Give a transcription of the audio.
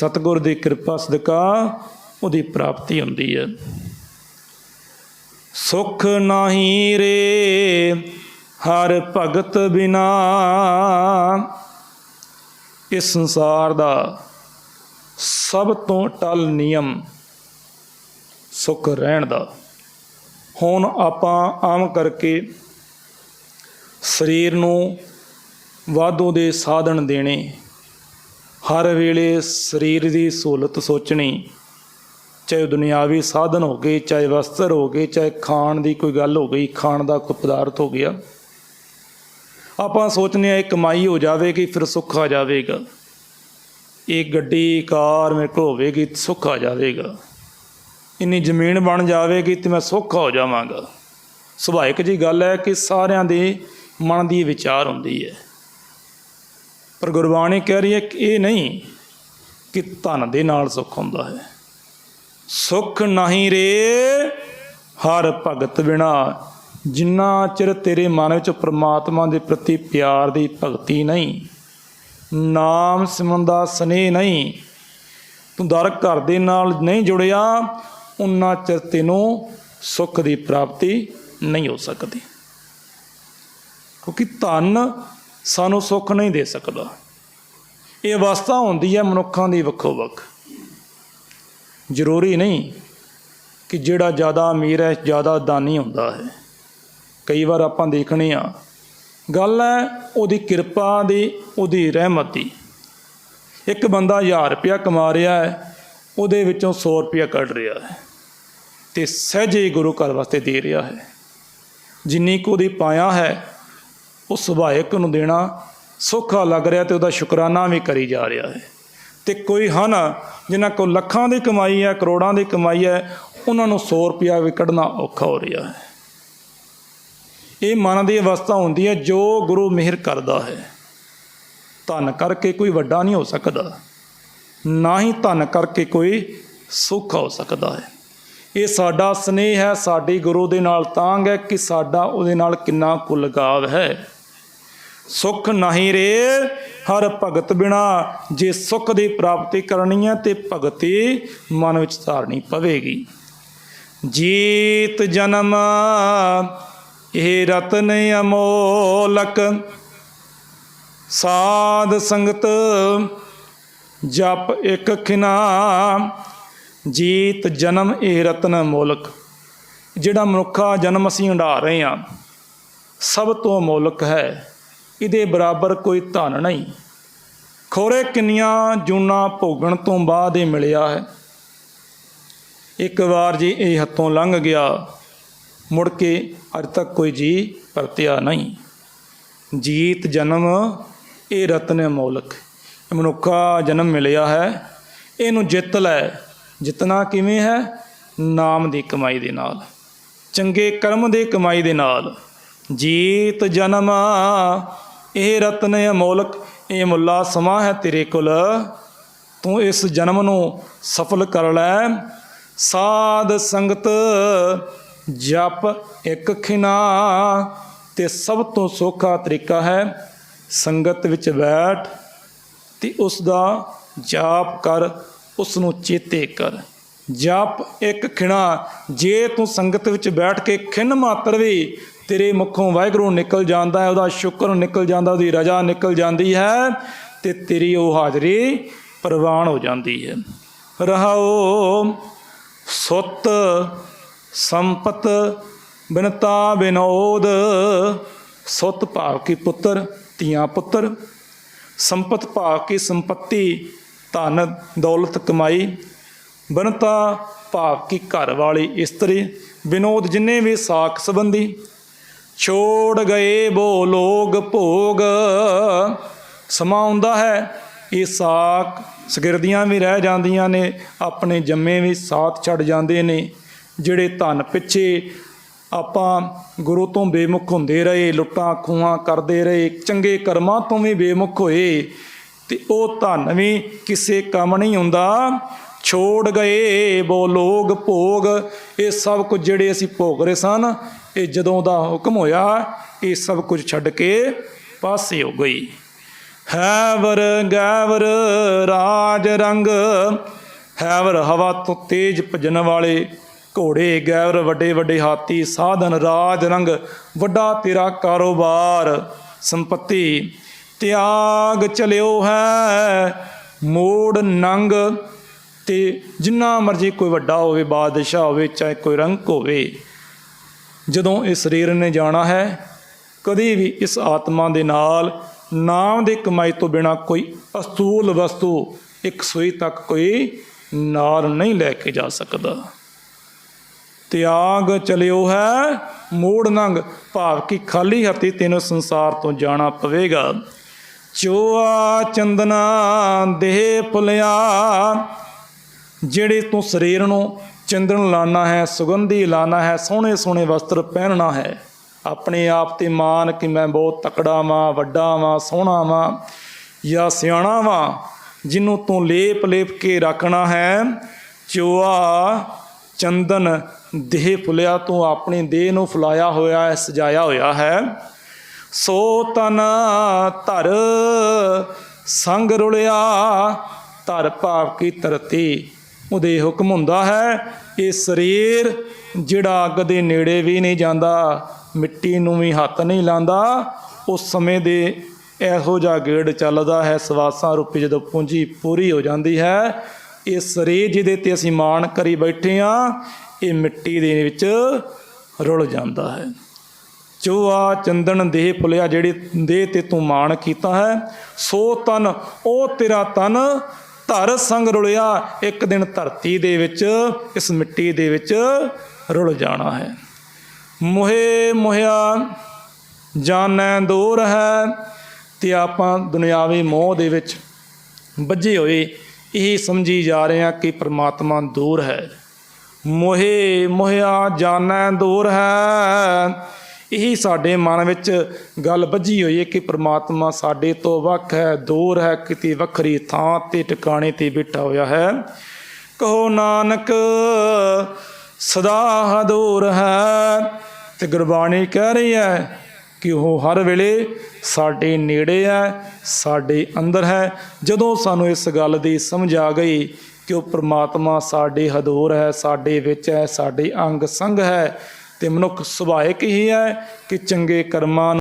ਸਤਿਗੁਰ ਦੀ ਕਿਰਪਾ ਸਦਕਾ ਉਹਦੀ ਪ੍ਰਾਪਤੀ ਹੁੰਦੀ ਹੈ। ਸੁਖ ਨਹੀਂ ਰੇ, ਹਰ ਭਗਤ ਬਿਨਾ। ਇਸ ਸੰਸਾਰ ਦਾ ਸਭ ਤੋਂ ਟਲ ਨਿਯਮ ਸੁਖ ਰਹਿਣ ਦਾ। ਹੁਣ ਆਪਾਂ ਆਮ ਕਰਕੇ ਸਰੀਰ ਨੂੰ ਵਾਧੂ ਦੇ ਸਾਧਨ ਦੇਣੇ। ਹਰ ਵੇਲੇ ਸਰੀਰ ਦੀ ਸਹੂਲਤ ਸੋਚਣੀ, ਚਾਹੇ ਉਹ ਦੁਨਿਆਵੀ ਸਾਧਨ ਹੋ ਗਏ, ਚਾਹੇ ਵਸਤਰ ਹੋ ਗਏ, ਚਾਹੇ ਖਾਣ ਦੀ ਕੋਈ ਗੱਲ ਹੋ ਗਈ, ਖਾਣ ਦਾ ਕੋਈ ਪਦਾਰਥ ਹੋ ਗਿਆ। ਆਪਾਂ ਸੋਚਨੇ ਆ ਇਹ ਕਮਾਈ ਹੋ ਜਾਵੇਗੀ, ਫਿਰ ਸੁੱਖ ਆ ਜਾਵੇਗਾ। ਇਹ ਗੱਡੀ, ਕਾਰ ਮੇਰੇ ਕੋਲ ਹੋਵੇਗੀ, ਸੁੱਖ ਆ ਜਾਵੇਗਾ। ਇੰਨੀ ਜ਼ਮੀਨ ਬਣ ਜਾਵੇਗੀ ਤੇ ਮੈਂ ਸੁੱਖ ਹੋ ਜਾਵਾਂਗਾ। ਸੁਭਾਵਿਕ ਜੀ ਗੱਲ ਹੈ ਕਿ ਸਾਰਿਆਂ ਦੇ ਮਨ ਦੀ ਵਿਚਾਰ ਹੁੰਦੀ ਹੈ। ਪਰ ਗੁਰਬਾਣੀ ਕਹਿ ਰਹੀ ਹੈ ਕਿ ਇਹ ਨਹੀਂ ਕਿ ਧਨ ਦੇ ਨਾਲ ਸੁੱਖ ਹੁੰਦਾ ਹੈ। ਸੁਖ ਨਹੀਂ ਰੇ, ਹਰ ਭਗਤ ਬਿਨਾ। ਜਿੰਨਾ ਚਿਰ ਤੇਰੇ ਮਨ ਵਿੱਚ ਪ੍ਰਮਾਤਮਾ ਦੇ ਪ੍ਰਤੀ ਪਿਆਰ ਦੀ ਭਗਤੀ ਨਹੀਂ, ਨਾਮ ਸਿਮਰਨ ਦਾ ਸਨੇਹ ਨਹੀਂ, ਤੂੰ ਦਰ ਘਰ ਦੇ ਨਾਲ ਨਹੀਂ ਜੁੜਿਆ, ਉਨਾ ਚਿਰ ਤੈਨੂੰ ਸੁੱਖ ਦੀ ਪ੍ਰਾਪਤੀ ਨਹੀਂ ਹੋ ਸਕਦੀ। ਕਿਉਂਕਿ ਧਨ ਸਾਨੂੰ ਸੁੱਖ ਨਹੀਂ ਦੇ ਸਕਦਾ। ਇਹ ਅਵਸਥਾ ਹੁੰਦੀ ਹੈ ਮਨੁੱਖਾਂ ਦੀ ਵੱਖੋ ਵੱਖ ਜ਼ਰੂਰੀ ਨਹੀਂ ਕਿ ਜਿਹੜਾ ਜ਼ਿਆਦਾ ਅਮੀਰ ਹੈ, ਜ਼ਿਆਦਾ ਦਾਨੀ ਹੁੰਦਾ ਹੈ। ਕਈ ਵਾਰ ਆਪਾਂ ਦੇਖਣੇ ਆ ਗੱਲ ਹੈ ਉਹਦੀ ਕਿਰਪਾ ਦੀ, ਉਹਦੀ ਰਹਿਮਤ ਦੀ। ਇੱਕ ਬੰਦਾ 1000 ਰੁਪਇਆ ਕਮਾ ਰਿਹਾ ਹੈ, ਉਹਦੇ ਵਿੱਚੋਂ 100 ਰੁਪਇਆ ਕੱਢ ਰਿਹਾ ਹੈ ਤੇ ਸਹਿਜੇ ਗੁਰੂ ਘਰ ਵਾਸਤੇ ਦੇ ਰਿਹਾ ਹੈ। ਜਿੰਨੀ ਕੁ ਉਹਦੀ ਪਾਇਆ ਹੈ ਉਹ ਸੁਭਾਇਕ ਨੂੰ ਦੇਣਾ ਸੌਖਾ ਲੱਗ ਰਿਹਾ ਤੇ ਉਹਦਾ ਸ਼ੁਕਰਾਨਾ ਵੀ ਕਰੀ ਜਾ ਰਿਹਾ ਹੈ। ਤੇ ਕੋਈ ਹਨ, ਜਿਨ੍ਹਾਂ ਕੋਲ ਲੱਖਾਂ ਦੀ ਕਮਾਈ ਹੈ, ਕਰੋੜਾਂ ਦੀ ਕਮਾਈ ਹੈ, ਉਹਨਾਂ ਨੂੰ 100 ਰੁਪਇਆ ਵੀ ਕੱਢਣਾ ਔਖਾ ਹੋ ਰਿਹਾ ਹੈ। ਇਹ ਮਨ ਦੀ ਅਵਸਥਾ ਹੁੰਦੀ ਹੈ, ਜੋ ਗੁਰੂ ਮਿਹਰ ਕਰਦਾ ਹੈ। ਧਨ ਕਰਕੇ ਕੋਈ ਵੱਡਾ ਨਹੀਂ ਹੋ ਸਕਦਾ। ਨਾ ਹੀ ਧਨ ਕਰਕੇ ਕੋਈ ਸੁੱਖ ਹੋ ਸਕਦਾ ਹੈ। ਇਹ ਸਾਡਾ ਸਨੇਹ ਹੈ, ਸਾਡੀ ਗੁਰੂ ਦੇ ਨਾਲ ਤਾਂਗ ਹੈ ਕਿ ਸਾਡਾ ਉਹਦੇ ਨਾਲ ਕਿੰਨਾ ਕੁ ਲਗਾਵ ਹੈ। ਸੁਖ ਨਹੀਂ ਰੇ, ਹਰ ਭਗਤ ਬਿਨਾ। ਜੇ ਸੁਖ ਦੀ ਪ੍ਰਾਪਤੀ ਕਰਨੀ ਹੈ, ਤੇ ਭਗਤੀ ਮਨ ਵਿੱਚ ਧਾਰਨੀ ਪਵੇਗੀ। ਜੀਤ ਜਨਮ, ਇਹ ਰਤਨ ਅਮੋਲਕ। ਸਾਧ ਸੰਗਤ, ਜਪ ਇੱਕ ਖਿਨਾ। ਜੀਤ ਜਨਮ, ਇਹ ਰਤਨ ਅਮੋਲਕ। ਜਿਹੜਾ ਮਨੁੱਖਾ ਜਨਮ ਅਸੀਂ ਹੰਢਾ ਰਹੇ ਹਾਂ, ਸਭ ਤੋਂ ਮੋਲਕ ਹੈ। ਇਹਦੇ ਬਰਾਬਰ ਕੋਈ ਧਨ ਨਹੀਂ। ਖੋਰੇ ਕਿੰਨੀਆਂ ਜੂਨਾ ਭੋਗਣ ਤੋਂ ਬਾਅਦ ਇਹ ਮਿਲਿਆ ਹੈ। ਇੱਕ ਵਾਰ ਜੀ ਇਹ ਹੱਥੋਂ ਲੰਘ ਗਿਆ, ਮੁੜ ਕੇ ਅੱਜ ਤੱਕ ਕੋਈ ਜੀ ਪਰਤਿਆ ਨਹੀਂ। ਜੀਤ ਜਨਮ, ਇਹ ਰਤਨ ਅਮੋਲਕ ਇਹ ਮਨੁੱਖਾ ਜਨਮ ਮਿਲਿਆ ਹੈ। ਇਹਨੂੰ ਜਿੱਤ ਲੈ। ਜਿੱਤਣਾ ਕਿਵੇਂ ਹੈ? ਨਾਮ ਦੀ ਕਮਾਈ ਦੇ ਨਾਲ। ਚੰਗੇ ਕਰਮ ਦੇ ਕਮਾਈ ਦੇ ਨਾਲ। ਜੀਤ ਜਨਮ ਇਹ ਰਤਨ ਅਮੋਲਕ ਇਹ ਮੁੱਲਾ ਸਮਾਂ ਹੈ ਤੇਰੇ ਕੋਲ। ਤੂੰ ਇਸ ਜਨਮ ਨੂੰ ਸਫਲ ਕਰ ਲੈ। ਸਾਧ ਸੰਗਤ, ਜਪ ਇੱਕ ਖਿਨਾ ਤੇ ਸਭ ਤੋਂ ਸੌਖਾ ਤਰੀਕਾ ਹੈ ਸੰਗਤ ਵਿੱਚ ਬੈਠ ਤੇ ਉਸ ਦਾ ਜਾਪ ਕਰ, ਉਸ ਨੂੰ ਚੇਤੇ ਕਰ। ਜਪ ਇੱਕ ਖਿਣਾ ਜੇ ਤੂੰ ਸੰਗਤ ਵਿੱਚ ਬੈਠ ਕੇ ਖਿੰਨ ਮਾਤਰ ਵੀ ਤੇਰੇ ਮੁਖੋਂ ਵਾਹਿਗੁਰੂ ਨਿਕਲ ਜਾਂਦਾ ਹੈ, ਉਹਦਾ ਸ਼ੁਕਰ ਨਿਕਲ ਜਾਂਦਾ, ਉਹਦੀ ਰਜਾ ਨਿਕਲ ਜਾਂਦੀ ਹੈ ਤੇ ਤੇਰੀ ਉਹ ਹਾਜ਼ਰੀ ਪ੍ਰਵਾਨ ਹੋ ਜਾਂਦੀ ਹੈ। ਰਹਾਓ ਸੁੱਤ ਸੰਪਤ ਬਿਨਤਾ ਬਿਨੋਦ, ਸੁੱਤ ਭਾਵ ਕੀ ਪੁੱਤਰ, ਧੀਆਂ ਪੁੱਤਰ, ਸੰਪਤ ਭਾਵ ਕੀ ਸੰਪਤੀ, ਧਨ ਦੌਲਤ ਕਮਾਈ, ਬਿਨਤਾ ਭਾਵ ਕੀ ਘਰ ਵਾਲੀ ਇਸਤਰੀ ਵਿਨੋਦ ਜਿੰਨੇ ਵੀ ਸਾਖ ਸੰਬੰਧੀ ਛੋੜ ਗਏ ਬੋ ਲੋਗ ਭੋਗ। ਸਮਾਂ ਆਉਂਦਾ ਹੈ, ਇਹ ਸਾਕ ਸਗਿਰਦੀਆਂ ਵੀ ਰਹਿ ਜਾਂਦੀਆਂ ਨੇ, ਆਪਣੇ ਜੰਮੇ ਵੀ ਸਾਥ ਛੱਡ ਜਾਂਦੇ ਨੇ। ਜਿਹੜੇ ਧਨ ਪਿੱਛੇ ਆਪਾਂ ਗੁਰੂ ਤੋਂ ਬੇਮੁਖ ਹੁੰਦੇ ਰਹੇ, ਲੁੱਟਾਂ ਖੂਹਾਂ ਕਰਦੇ ਰਹੇ, ਚੰਗੇ ਕਰਮਾਂ ਤੋਂ ਵੀ ਬੇਮੁਖ ਹੋਏ, ਤੇ ਉਹ ਧਨ ਵੀ ਕਿਸੇ ਕੰਮ ਨਹੀਂ ਹੁੰਦਾ। ਛੋੜ ਗਏ, ਬੋ ਲੋਗ ਭੋਗ। ਇਹ ਸਭ ਕੁਝ ਜਿਹੜੇ ਅਸੀਂ ਭੋਗ ਰਹੇ ਸਨ, ਇਹ ਜਦੋਂ ਦਾ ਹੁਕਮ ਹੋਇਆ, ਇਹ ਸਭ ਕੁਝ ਛੱਡ ਕੇ ਪਾਸੇ ਹੋ ਗਈ। ਹੈਵਰ ਗੈਵਰ ਰਾਜ ਰੰਗ, ਹੈਵਰ ਹਵਾ ਤੋਂ ਤੇਜ ਭਜਨ ਵਾਲੇ ਘੋੜੇ, ਗੈਵਰ ਵੱਡੇ ਵੱਡੇ ਹਾਥੀ, ਸਾਧਨ ਰਾਜ ਰੰਗ, ਵੱਡਾ ਤੇਰਾ ਕਾਰੋਬਾਰ, ਸੰਪਤੀ, ਤਿਆਗ ਚਲਿਓ ਹੈ, ਮੋੜ ਨੰਗ। ਤੇ ਜਿੰਨਾ ਮਰਜ਼ੀ ਕੋਈ ਵੱਡਾ ਹੋਵੇ, ਬਾਦਸ਼ਾਹ ਹੋਵੇ, ਚਾਹੇ ਕੋਈ ਰੰਕ ਹੋਵੇ, ਜਦੋਂ ਇਹ ਸਰੀਰ ਨੇ ਜਾਣਾ ਹੈ, ਕਦੇ ਵੀ ਇਸ ਆਤਮਾ ਦੇ ਨਾਲ ਨਾਮ ਦੀ ਕਮਾਈ ਤੋਂ ਬਿਨਾ ਕੋਈ ਅਸਤੂਲ ਵਸਤੂ ਇੱਕ ਸੂਈ ਤੱਕ ਕੋਈ ਨਾਲ ਨਹੀਂ ਲੈ ਕੇ ਜਾ ਸਕਦਾ। ਤਿਆਗ ਚਲਿਓ ਹੈ, ਮੋੜ ਨੰਗ, ਭਾਵ ਕਿ ਖਾਲੀ ਹੱਥੀ ਤੈਨੂੰ ਸੰਸਾਰ ਤੋਂ ਜਾਣਾ ਪਵੇਗਾ। ਚੋਆ ਚੰਦਨਾ ਦੇਹ ਫੁਲਿਆ ਜਿਹੜੇ ਤੂੰ ਸਰੀਰ ਨੂੰ ਚੰਦਨ ਲਾਣਾ ਹੈ, ਸੁਗੰਧੀ ਲਾਣਾ ਹੈ, ਸੋਹਣੇ ਸੋਹਣੇ ਵਸਤਰ ਪਹਿਨਣਾ ਹੈ, ਆਪਣੇ ਆਪ ਤੇ ਮਾਨ ਕਿ ਮੈਂ ਬਹੁਤ ਤਕੜਾ ਵਾਂ, ਵੱਡਾ ਵਾਂ, ਸੋਹਣਾ ਵਾਂ ਜਾਂ ਸਿਆਣਾ ਵਾਂ ਜਿਹਨੂੰ ਤੂੰ ਲੇਪ ਲੇਪ ਕੇ ਰੱਖਣਾ ਹੈ, ਚੋਆ ਚੰਦਨ ਦੇਹ ਫੁਲਿਆ ਤੂੰ ਆਪਣੀ ਦੇਹ ਨੂੰ ਫੁਲਾਇਆ ਹੋਇਆ ਹੈ, ਸਜਾਇਆ ਹੋਇਆ ਹੈ। ਸੋ ਤਨ ਧਰ ਸੰਗ ਰੁਲਿਆ, ਧਰ ਭਾਵ ਕੀ ਧਰਤੀ। ਉਹਦੇ ਹੁਕਮ ਹੁੰਦਾ ਹੈ ਇਹ ਸਰੀਰ ਜਿਹੜਾ ਅੱਗ ਦੇ ਨੇੜੇ ਵੀ ਨਹੀਂ ਜਾਂਦਾ, ਮਿੱਟੀ ਨੂੰ ਵੀ ਹੱਥ ਨਹੀਂ ਲਾਂਦਾ ਉਸ ਸਮੇਂ ਦੇ ਇਹੋ ਜਿਹਾ ਗੇੜ ਚੱਲਦਾ ਹੈ, ਸਵਾਸਾਂ ਰੂਪੀ ਜਦੋਂ ਪੂੰਜੀ ਪੂਰੀ ਹੋ ਜਾਂਦੀ ਹੈ, ਇਹ ਸਰੀਰ ਜਿਹਦੇ ਤੇ ਅਸੀਂ ਮਾਣ ਕਰੀ ਬੈਠੇ ਆ ਇਹ ਮਿੱਟੀ ਦੇ ਵਿੱਚ ਰੁਲ ਜਾਂਦਾ ਹੈ। ਚੋਆ ਚੰਦਨ, ਦੇਹ ਪੁਲਿਆ, ਜਿਹੜੇ ਦੇਹ ਤੇ ਤੂੰ ਮਾਣ ਕੀਤਾ ਹੈ, ਸੋ ਤਨ, ਉਹ ਤੇਰਾ ਤਨ ਧਰ ਸੰਗ ਰੁਲਿਆ, ਇੱਕ ਦਿਨ ਧਰਤੀ ਦੇ ਵਿੱਚ, ਇਸ ਮਿੱਟੀ ਦੇ ਵਿੱਚ ਰੁਲ ਜਾਣਾ ਹੈ। ਮੋਹੇ ਮੋਹਿਆ ਜਾਣੈ ਦੂਰ ਹੈ, ਤੇ ਆਪਾਂ ਦੁਨਿਆਵੀ ਮੋਹ ਦੇ ਵਿੱਚ ਵੱਜੇ ਹੋਏ, ਇਹ ਸਮਝੀ ਜਾ ਰਹੇ ਹਾਂ ਕਿ ਪ੍ਰਮਾਤਮਾ ਦੂਰ ਹੈ। ਮੋਹੇ ਮੋਹਿਆ ਜਾਣੈ ਦੂਰ ਹੈ ਇਹੀ ਸਾਡੇ ਮਨ ਵਿੱਚ ਗੱਲ ਵੱਜੀ ਹੋਈ ਹੈ ਕਿ ਪ੍ਰਮਾਤਮਾ ਸਾਡੇ ਤੋਂ ਵੱਖ ਹੈ, ਦੂਰ ਹੈ, ਕਿਤੇ ਵੱਖਰੀ ਥਾਂ ਤੇ ਟਿਕਾਣੇ ਤੇ ਬਿਠਾ ਹੋਇਆ ਹੈ। ਕਹੋ ਨਾਨਕ, ਸਦਾ ਦੂਰ ਹੈ ਤੇ ਗੁਰਬਾਣੀ ਕਹਿ ਰਹੀ ਹੈ ਕਿ ਉਹ ਹਰ ਵੇਲੇ ਸਾਡੇ ਨੇੜੇ ਹੈ, ਸਾਡੇ ਅੰਦਰ ਹੈ। ਜਦੋਂ ਸਾਨੂੰ ਇਸ ਗੱਲ ਦੀ ਸਮਝ ਆ ਗਈ ਕਿ ਉਹ ਪ੍ਰਮਾਤਮਾ ਸਾਡੇ ਹਦੂਰ ਹੈ, ਸਾਡੇ ਵਿੱਚ ਹੈ, ਸਾਡੇ ਅੰਗ ਸੰਗ ਹੈ ਤੇ ਮਨੁੱਖ ਸੁਭਾਇਕ ਹੀ ਹੈ ਕਿ ਚੰਗੇ ਕਰਮਾਂ